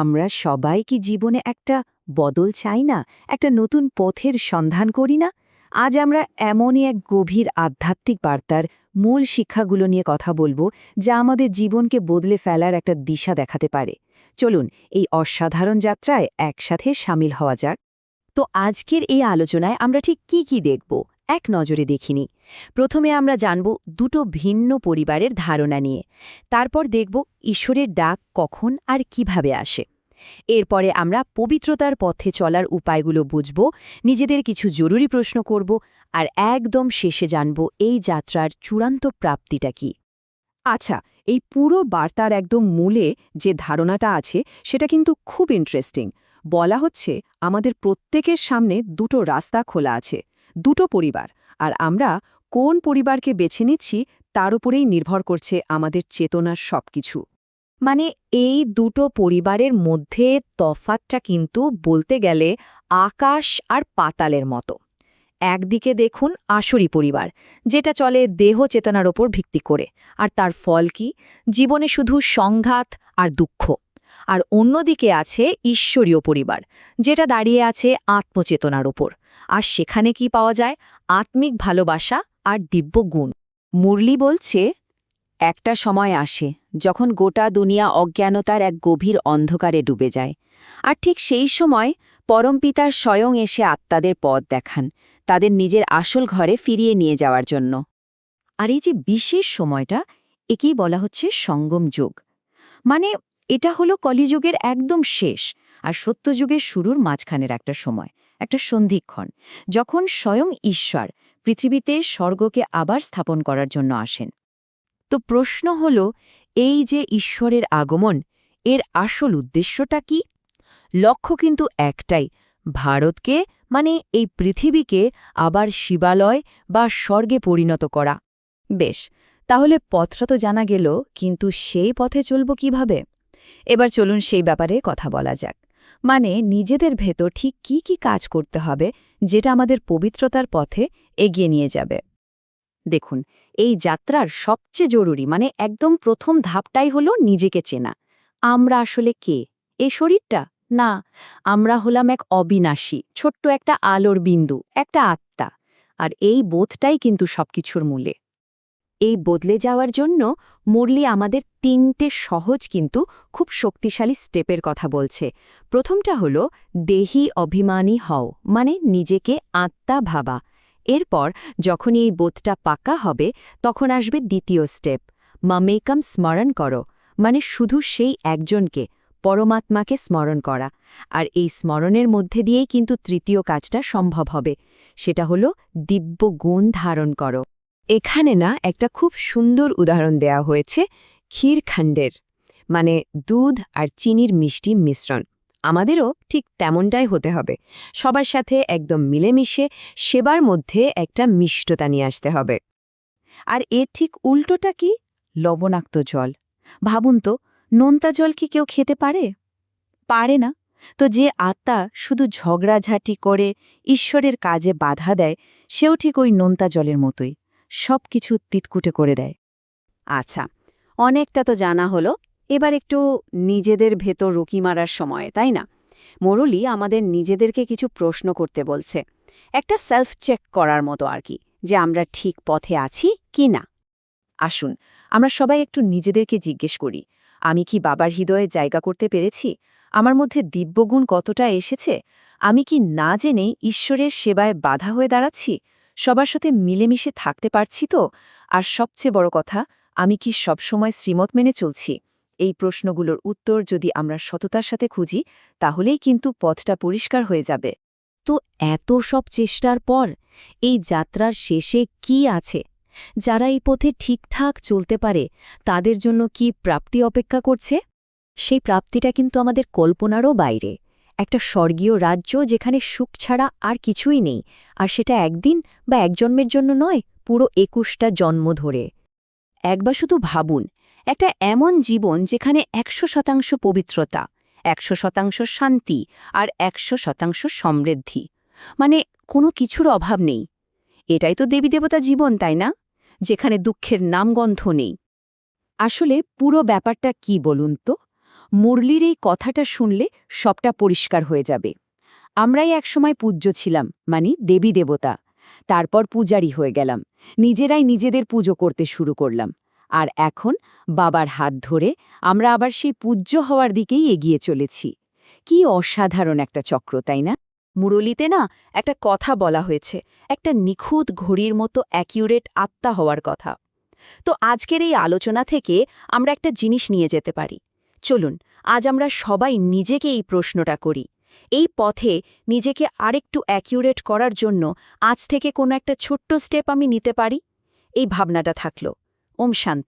আমরা সবাই কি জীবনে একটা বদল চাই না? একটা নতুন পথের সন্ধান করি না? আজ আমরা এমনই এক গভীর আধ্যাত্মিক বার্তার মূল শিক্ষাগুলো নিয়ে কথা বলব, যা আমাদের জীবনকে বদলে ফেলার একটা দিশা দেখাতে পারে। চলুন, এই অসাধারণ যাত্রায় একসাথে সামিল হওয়া যাক। তো আজকের এই আলোচনায় আমরা ঠিক কি কি দেখব? এক নজরে দেখিনি। প্রথমে আমরা জানব দুটো ভিন্ন পরিবারের ধারণা নিয়ে। তারপর দেখব ঈশ্বরের ডাক কখন আর কীভাবে আসে। এরপরে আমরা পবিত্রতার পথে চলার উপায়গুলো বুঝব, নিজেদের কিছু জরুরি প্রশ্ন করব আর একদম শেষে জানব এই যাত্রার চূড়ান্ত প্রাপ্তিটা কি। আচ্ছা এই পুরো বার্তার একদম মূলে যে ধারণাটা আছে সেটা কিন্তু খুব ইন্টারেস্টিং বলা হচ্ছে আমাদের প্রত্যেকের সামনে দুটো রাস্তা খোলা আছে। দুটো পরিবার, আর আমরা কোন পরিবারকে বেছে নিচ্ছি তার উপরেই নির্ভর করছে আমাদের চেতনার সবকিছু। মানে এই দুটো পরিবারের মধ্যে তফাতটা কিন্তু বলতে গেলে আকাশ আর পাতালের মতো। একদিকে দেখুন আসরি পরিবার, যেটা চলে দেহ চেতনার ওপর ভিত্তি করে, আর তার ফল কি? জীবনে শুধু সংঘাত আর দুঃখ। আর অন্যদিকে আছে ঈশ্বরীয় পরিবার, যেটা দাঁড়িয়ে আছে আত্মচেতনার ওপর। আর সেখানে কি পাওয়া যায়? আত্মিক ভালোবাসা আর দিব্য গুণ। মুরলি বলছে, একটা সময় আসে যখন গোটা দুনিয়া অজ্ঞানতার এক গভীর অন্ধকারে ডুবে যায়। আর ঠিক সেই সময় পরমপিতার স্বয়ং এসে আত্মাদের পথ দেখান, তাদের নিজের আসল ঘরে ফিরিয়ে নিয়ে যাওয়ার জন্য। আর এই যে বিশেষ সময়টা, একেই বলা হচ্ছে সঙ্গম যুগ। মানে এটা হলো কলিযুগের একদম শেষ আর সত্যযুগের শুরুর মাঝখানের একটা সময়। একটা সন্ধিক্ষণ, যখন স্বয়ং ঈশ্বর পৃথিবীতে স্বর্গকে আবার স্থাপন করার জন্য আসেন। তো প্রশ্ন হল, এই যে ঈশ্বরের আগমন, এর আসল উদ্দেশ্যটা কি? লক্ষ্য কিন্তু একটাই, ভারতকে মানে এই পৃথিবীকে আবার শিবালয় বা স্বর্গে পরিণত করা। বেশ, তাহলে পথটা তো জানা গেল, কিন্তু সেই পথে চলব কীভাবে? এবার চলুন সেই ব্যাপারে কথা বলা যাক। মানে নিজেদের ভেতর ঠিক কি কি কাজ করতে হবে, যেটা আমাদের পবিত্রতার পথে এগিয়ে নিয়ে যাবে। দেখুন, এই যাত্রার সবচেয়ে জরুরি মানে একদম প্রথম ধাপটাই হলো নিজেকে চেনা। আমরা আসলে কে? এই শরীরটা? না। আমরা হলাম এক অবিনাশী, ছোট্ট একটা আলোর বিন্দু, একটা আত্মা। আর এই বোধটাই কিন্তু সবকিছুর মূলে। এই বদলে যাওয়ার জন্য মুরলি আমাদের তিনটে সহজ কিন্তু খুব শক্তিশালী স্টেপের কথা বলছে। প্রথমটা হলো, দেহি অভিমানী হও মানে নিজেকে আত্মা ভাবা। এরপর, যখনই এই বোধটা পাকা হবে, তখন আসবে দ্বিতীয় স্টেপ। মামেকাম স্মরণ করো মানে শুধু সেই একজনকে, পরমাত্মাকে স্মরণ করা। আর এই স্মরণের মধ্যে দিয়েই কিন্তু তৃতীয় কাজটা সম্ভব হবে। সেটা হলো দিব্য গুণ ধারণ করো। এখানে না একটা খুব সুন্দর উদাহরণ দেয়া হয়েছে ক্ষীরখণ্ডের মানে দুধ আর চিনির মিষ্টি মিশ্রণ। আমাদেরও ঠিক তেমনটাই হতে হবে। সবার সাথে একদম মিলেমিশে সেবার মধ্যে একটা মিষ্টতা নিয়ে আসতে হবে। আর এর ঠিক উল্টোটা কি? লবণাক্ত জল। ভাবুন তো, নোনতা জল কি কেউ খেতে পারে? পারে না। তো যে আত্মা শুধু ঝগড়াঝাঁটি করে ঈশ্বরের কাজে বাধা দেয়, সেও ঠিক ওই নোনতা জলের মতোই। সব কিছু তিতকুটে করে দেয়। আচ্ছা অনেকটা তো জানা হলো, এবার একটু নিজেদের ভেতর রুকি মারার সময়, তাই না? মোরলি আমাদের নিজেদেরকে কিছু প্রশ্ন করতে বলছে। একটা সেলফ চেক করার মতো আর কি, যে আমরা ঠিক পথে আছি কি না। আসুন, আমরা সবাই একটু নিজেদেরকে জিজ্ঞেস করি, আমি কি বাবার হৃদয়ে জায়গা করতে পেরেছি? আমার মধ্যে দিব্যগুণ কতটা এসেছে? আমি কি না জেনেই ঈশ্বরের সেবায় বাধা হয়ে দাঁড়াচ্ছি? সবার সাথে মিলেমিশে থাকতে পারছি তো? আর সবচেয়ে বড় কথা, আমি কি সবসময় শ্রীমত মেনে চলছি? এই প্রশ্নগুলোর উত্তর যদি আমরা সততার সাথে খুঁজি, তাহলেই কিন্তু পথটা পরিষ্কার হয়ে যাবে। তো এত সব চেষ্টার পর, এই যাত্রার শেষে কি আছে? যারা এই পথে ঠিকঠাক চলতে পারে, তাদের জন্য কি প্রাপ্তি অপেক্ষা করছে? সেই প্রাপ্তিটা কিন্তু আমাদের কল্পনারও বাইরে। একটা স্বর্গীয় রাজ্য যেখানে সুখ ছাড়া আর কিছুই নেই, আর সেটা একদিন বা এক জন্মের জন্য নয়, পুরো একুশটা জন্ম ধরে। একবার শুধু ভাবুন, একটা এমন জীবন যেখানে একশো শতাংশ পবিত্রতা, একশো শতাংশ শান্তি আর একশো শতাংশ সমৃদ্ধি। মানে কোনো কিছুর অভাব নেই। এটাই তো দেবী দেবতা জীবন, তাই না? যেখানে দুঃখের নামগন্ধ নেই। আসলে পুরো ব্যাপারটা কি বলুন তো? মুরলির এই কথাটা শুনলে সবটা পরিষ্কার হয়ে যাবে। আমরাই একসময় পূজ্য ছিলাম মানে দেবী দেবতা। তারপর পূজারি হয়ে গেলাম। নিজেরাই নিজেদের পুজো করতে শুরু করলাম। আর এখন বাবার হাত ধরে আমরা আবার সেই পূজ্য হওয়ার দিকেই এগিয়ে চলেছি। কি অসাধারণ একটা চক্র, তাই না? মুরলিতে না একটা কথা বলা হয়েছে, একটা নিখুঁত ঘড়ির মতো অ্যাকিউরেট আত্মা হওয়ার কথা। তো আজকের এই আলোচনা থেকে আমরা একটা জিনিস নিয়ে যেতে পারি। চলুন, আজ আমরা সবাই নিজেকে এই প্রশ্নটা করি। এই পথে নিজেকে আরেকটু অ্যাকিউরেট করার জন্য আজ থেকে কোনো একটা ছোট্ট স্টেপ আমি নিতে পারি? এই ভাবনাটা থাকল। ওম শান্ত।